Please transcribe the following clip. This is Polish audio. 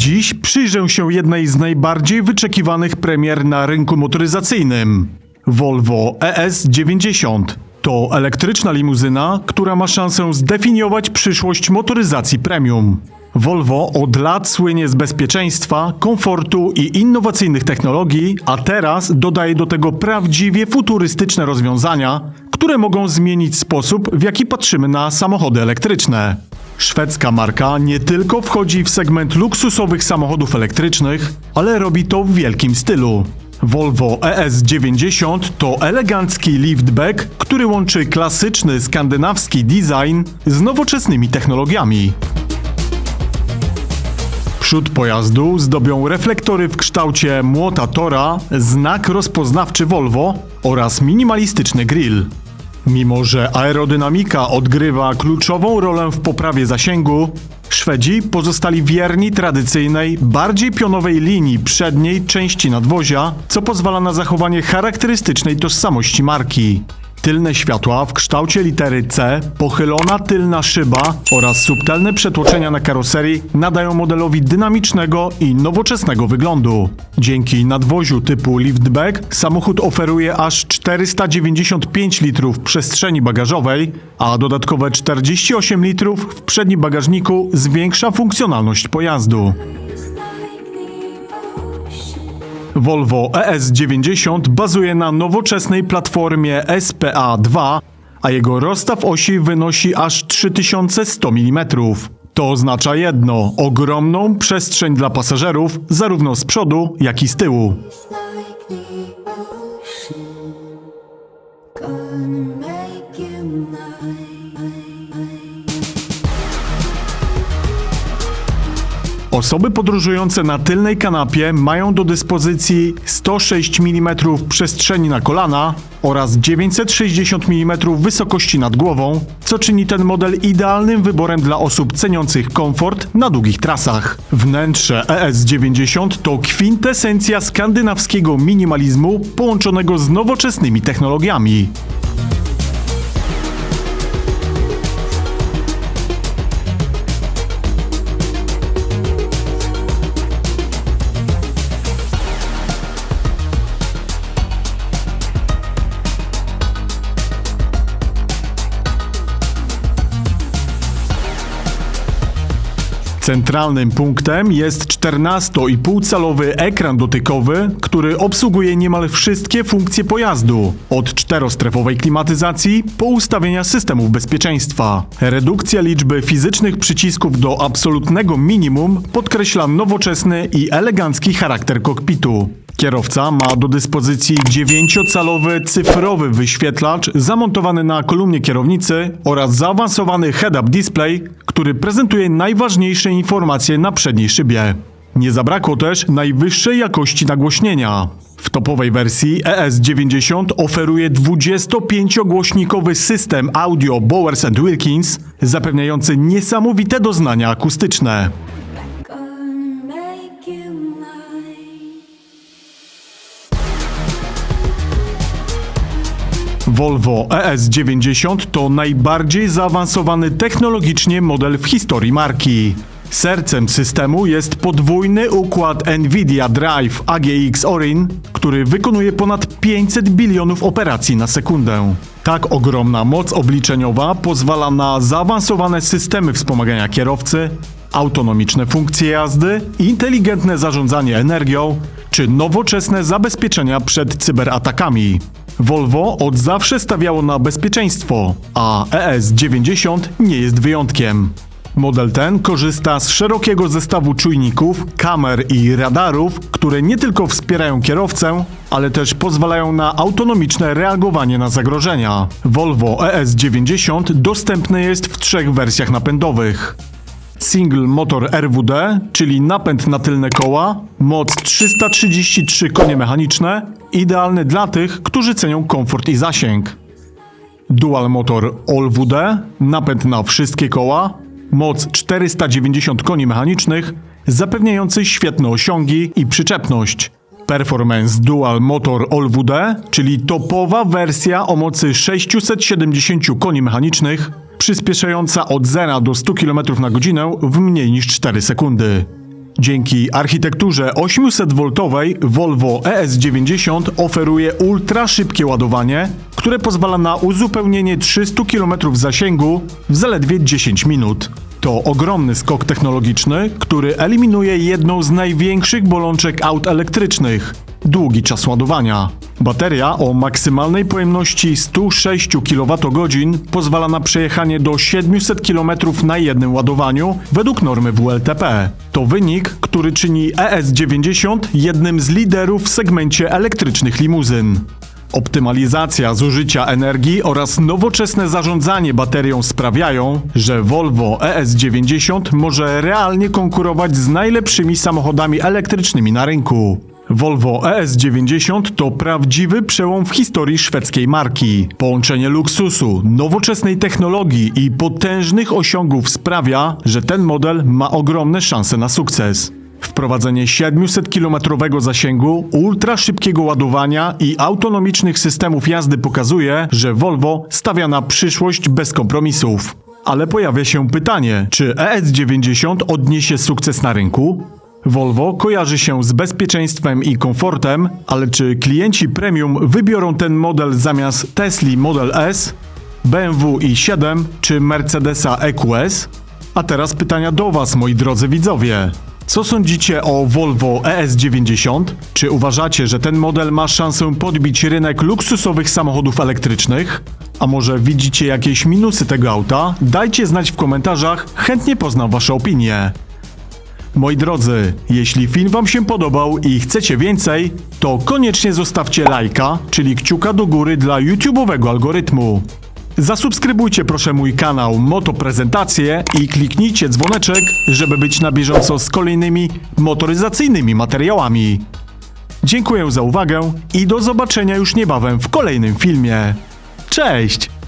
Dziś przyjrzę się jednej z najbardziej wyczekiwanych premier na rynku motoryzacyjnym. Volvo ES90. To elektryczna limuzyna, która ma szansę zdefiniować przyszłość motoryzacji premium. Volvo od lat słynie z bezpieczeństwa, komfortu i innowacyjnych technologii, a teraz dodaje do tego prawdziwie futurystyczne rozwiązania, które mogą zmienić sposób, w jaki patrzymy na samochody elektryczne. Szwedzka marka nie tylko wchodzi w segment luksusowych samochodów elektrycznych, ale robi to w wielkim stylu. Volvo ES90 to elegancki liftback, który łączy klasyczny skandynawski design z nowoczesnymi technologiami. Przód pojazdu zdobią reflektory w kształcie młota Tora, znak rozpoznawczy Volvo oraz minimalistyczny grill. Mimo, że aerodynamika odgrywa kluczową rolę w poprawie zasięgu, Szwedzi pozostali wierni tradycyjnej, bardziej pionowej linii przedniej części nadwozia, co pozwala na zachowanie charakterystycznej tożsamości marki. Tylne światła w kształcie litery C, pochylona tylna szyba oraz subtelne przetłoczenia na karoserii nadają modelowi dynamicznego i nowoczesnego wyglądu. Dzięki nadwoziu typu liftback samochód oferuje aż 495 litrów przestrzeni bagażowej, a dodatkowe 48 litrów w przednim bagażniku zwiększa funkcjonalność pojazdu. Volvo ES90 bazuje na nowoczesnej platformie SPA2, a jego rozstaw osi wynosi aż 3100 mm. To oznacza jedno ogromną przestrzeń dla pasażerów, zarówno z przodu, jak i z tyłu. Gonna make you mine. Osoby podróżujące na tylnej kanapie mają do dyspozycji 106 mm przestrzeni na kolana oraz 960 mm wysokości nad głową, co czyni ten model idealnym wyborem dla osób ceniących komfort na długich trasach. Wnętrze ES90 to kwintesencja skandynawskiego minimalizmu połączonego z nowoczesnymi technologiami. Centralnym punktem jest 14,5-calowy ekran dotykowy, który obsługuje niemal wszystkie funkcje pojazdu, od czterostrefowej klimatyzacji po ustawienia systemów bezpieczeństwa. Redukcja liczby fizycznych przycisków do absolutnego minimum podkreśla nowoczesny i elegancki charakter kokpitu. Kierowca ma do dyspozycji 9-calowy cyfrowy wyświetlacz zamontowany na kolumnie kierownicy oraz zaawansowany head-up display, który prezentuje najważniejsze informacje na przedniej szybie. Nie zabrakło też najwyższej jakości nagłośnienia. W topowej wersji ES90 oferuje 25-głośnikowy system audio Bowers Wilkins, zapewniający niesamowite doznania akustyczne. Volvo ES90 to najbardziej zaawansowany technologicznie model w historii marki. Sercem systemu jest podwójny układ Nvidia Drive AGX Orin, który wykonuje ponad 500 bilionów operacji na sekundę. Tak ogromna moc obliczeniowa pozwala na zaawansowane systemy wspomagania kierowcy, autonomiczne funkcje jazdy, inteligentne zarządzanie energią czy nowoczesne zabezpieczenia przed cyberatakami. Volvo od zawsze stawiało na bezpieczeństwo, a ES90 nie jest wyjątkiem. Model ten korzysta z szerokiego zestawu czujników, kamer i radarów, które nie tylko wspierają kierowcę, ale też pozwalają na autonomiczne reagowanie na zagrożenia. Volvo ES90 dostępny jest w trzech wersjach napędowych. Single motor RWD, czyli napęd na tylne koła, moc 333 konie mechaniczne, idealny dla tych, którzy cenią komfort i zasięg. Dual motor AllWD, napęd na wszystkie koła, moc 490 koni mechanicznych, zapewniający świetne osiągi i przyczepność. Performance Dual Motor AllWD, czyli topowa wersja o mocy 670 koni mechanicznych, przyspieszająca od 0 do 100 km na godzinę w mniej niż 4 sekundy. Dzięki architekturze 800V Volvo ES90 oferuje ultra szybkie ładowanie, które pozwala na uzupełnienie 300 km zasięgu w zaledwie 10 minut. To ogromny skok technologiczny, który eliminuje jedną z największych bolączek aut elektrycznych długi czas ładowania. Bateria o maksymalnej pojemności 106 kWh pozwala na przejechanie do 700 km na jednym ładowaniu według normy WLTP. To wynik, który czyni ES90 jednym z liderów w segmencie elektrycznych limuzyn. Optymalizacja zużycia energii oraz nowoczesne zarządzanie baterią sprawiają, że Volvo ES90 może realnie konkurować z najlepszymi samochodami elektrycznymi na rynku. Volvo ES90 to prawdziwy przełom w historii szwedzkiej marki. Połączenie luksusu, nowoczesnej technologii i potężnych osiągów sprawia, że ten model ma ogromne szanse na sukces. Wprowadzenie 700-kilometrowego zasięgu, ultra szybkiego ładowania i autonomicznych systemów jazdy pokazuje, że Volvo stawia na przyszłość bez kompromisów. Ale pojawia się pytanie, czy ES90 odniesie sukces na rynku? Volvo kojarzy się z bezpieczeństwem i komfortem, ale czy klienci premium wybiorą ten model zamiast Tesla Model S, BMW i7 czy Mercedesa EQS? A teraz pytania do Was, moi drodzy widzowie. Co sądzicie o Volvo ES90? Czy uważacie, że ten model ma szansę podbić rynek luksusowych samochodów elektrycznych? A może widzicie jakieś minusy tego auta? Dajcie znać w komentarzach, chętnie poznam Wasze opinie. Moi drodzy, jeśli film Wam się podobał i chcecie więcej, to koniecznie zostawcie lajka, czyli kciuka do góry dla YouTube'owego algorytmu. Zasubskrybujcie proszę mój kanał Moto Prezentacje i kliknijcie dzwoneczek, żeby być na bieżąco z kolejnymi motoryzacyjnymi materiałami. Dziękuję za uwagę i do zobaczenia już niebawem w kolejnym filmie. Cześć!